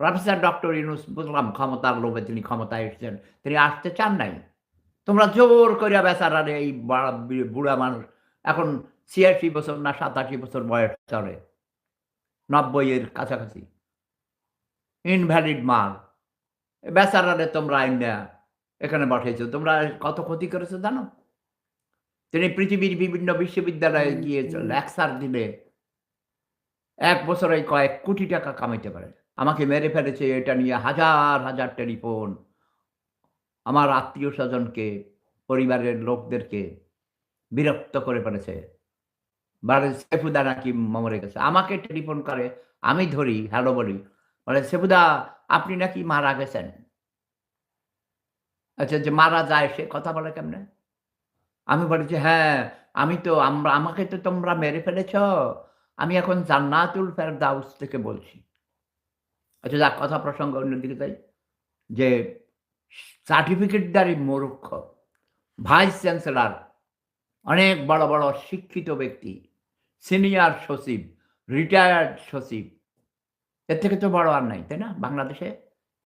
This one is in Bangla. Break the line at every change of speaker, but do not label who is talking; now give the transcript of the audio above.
প্রফেসর ডক্টর ইউনুস বুঝলাম ক্ষমতার লোভে তিনি ক্ষমতায় এসেছেন। তিনি আসতে চান নাই। তোমরা জোর করিয়া বেচারারে এই বুড়া মানুষ, এখন ছিয়াশি বছর না সাতাশি বছর বয়স চলে। নব্বই এর কাছাকাছি। ইনভ্যালিড মাল। বেচারারে তোমরা আইনা এখানে পাঠিয়েছো। তোমরা কত ক্ষতি করেছ জানো? তিনি পৃথিবীর বিভিন্ন বিশ্ববিদ্যালয়ে গিয়ে লেকচার দিলে। এক বছরে কয়েক কোটি টাকা কামাইতে পারে। আমাকে মেরে ফেলেছে এটা নিয়ে হাজার হাজার টেলিফোন। আমার আত্মীয় স্বজনকে, পরিবারের লোকদেরকে বিরক্ত করে ফেলেছে। বারে সেফুদা নাকি মরে গেছে? আমাকে টেলিফোন করে, আমি ধরি, হ্যালো বলি। বলে, সেফুদা, আপনি নাকি মারা গেছেন? আচ্ছা যে মারা যায়, সে কথা বলে কেমনে? আমি বলেছি হ্যাঁ আমি তো, আমরা, আমাকে তো তোমরা মেরে ফেলেছ। আমি এখন জান্নাতুল ফেরদাউস থেকে বলছি। আচ্ছা যা কথা প্রসঙ্গ অন্যদিকে তাই যে সার্টিফিকেটদারি মূর্খ ভাইস চ্যান্সেলার অনেক বড় বড় শিক্ষিত ব্যক্তি সিনিয়র সচিব রিটায়ার্ড সচিব, এর থেকে তো বড় আর নাই, তাই না? বাংলাদেশে